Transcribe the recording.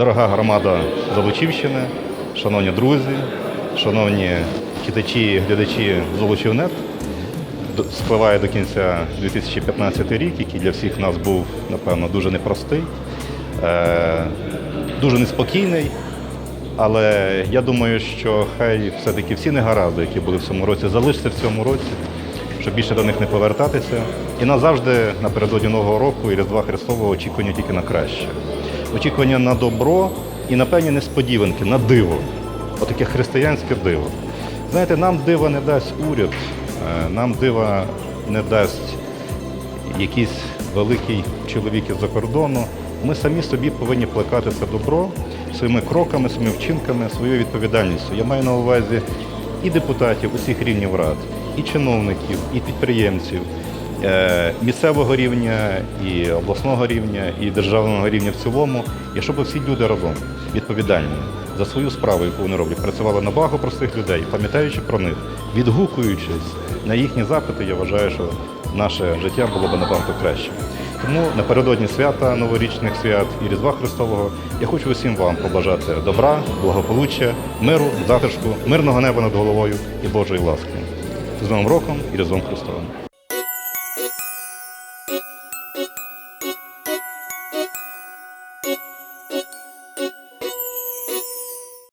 Дорога громада Золочівщини, шановні друзі, шановні читачі і глядачі Золочівнет, спливає до кінця 2015 рік, який для всіх нас був, напевно, дуже непростий, е, дуже неспокійний. Але я думаю, що хай все-таки всі негаразди, які були в цьому році, залишаться в цьому році, щоб більше до них не повертатися. І назавжди напередодні Нового року і Різдва Христового очікування тільки на краще. Очікування на добро і на певні несподіванки, на диво. Отаке християнське диво. Знаєте, нам дива не дасть уряд, е, нам дива не дасть якийсь великий чоловік із-за кордону. Ми самі собі повинні плекати це добро своїми кроками, своїми вчинками, своєю відповідальністю. Я маю на увазі і депутатів усіх рівнів рад, і чиновників, і підприємців місцевого рівня, і обласного рівня, і державного рівня в цілому, і щоб всі люди разом відповідальні за свою справу, яку вони роблять, працювали на благо простих людей, пам'ятаючи про них, відгукуючись на їхні запити, я вважаю, що наше життя було б набагато краще. Тому напередодні свята, новорічних свят і Різдва Христового я хочу усім вам побажати добра, благополуччя, миру, затишку, мирного неба над головою і Божої ласки. З Новим роком і Різдвом Христовим!